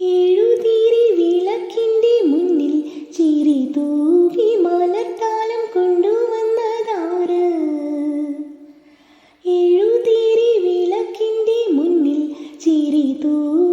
എഴുതിരി വിളക്കിന്റെ മുന്നിൽ ചിരി തൂവി മലത്താലം കൊണ്ടുവന്നതാര്? എഴുതിരി വിളക്കിന്റെ മുന്നിൽ ചിരി തൂകി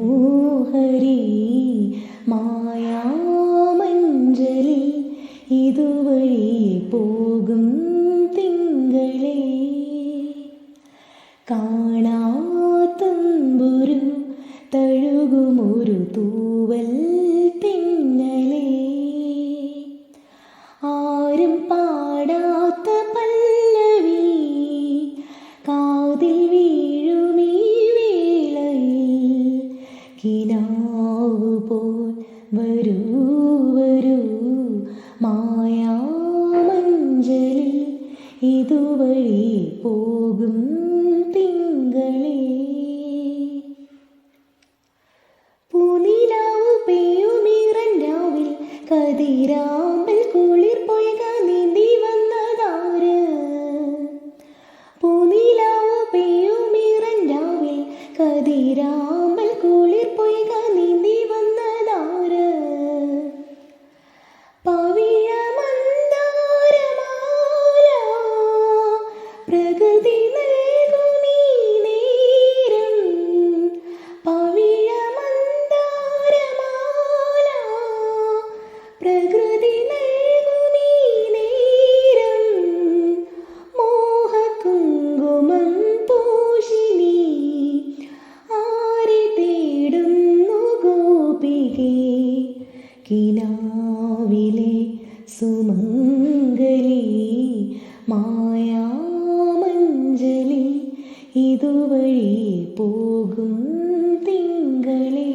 മനോഹരി മായാമഞ്ജലി ഇതുവഴി പോകും തിങ്കളെ. കാണാത്തമ്പുരു തഴുകുമൊരു തൂവൽ തിന്നലേ കിനാവ് പോൽ വരൂ വരൂ. മായാമഞ്ജലി ഇതുവഴി പോകും തിങ്കളെ. പൂനിലാവ് പെയ്യുമീറൻ കതിരാമ്പൽ കുളിർ പൊയ്ക നീന്തി വന്നതാര്? പൂനിലാവ് പെയ്യുമീറൻ കതിരാമ്പൽ സുമംഗലി മായാമഞ്ജലി ഇതുവഴി പോകും തിങ്കളേ.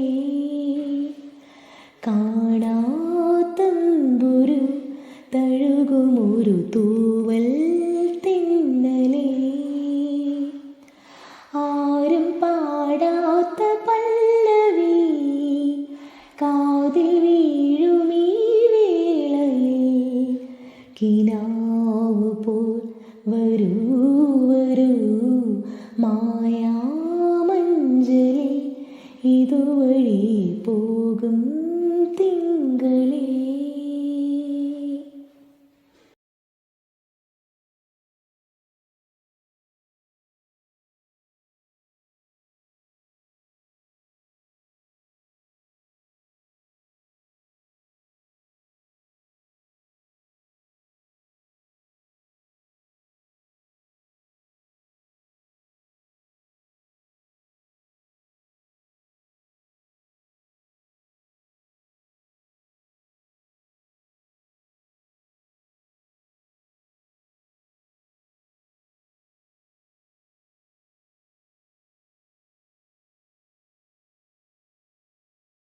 കാണാത്തമ്പുരു തഴുകുമൊരു തൂവൽ കിനാവ് പോൽ വരൂ വരൂ. മായാമഞ്ജലി ഇതുവഴി പോ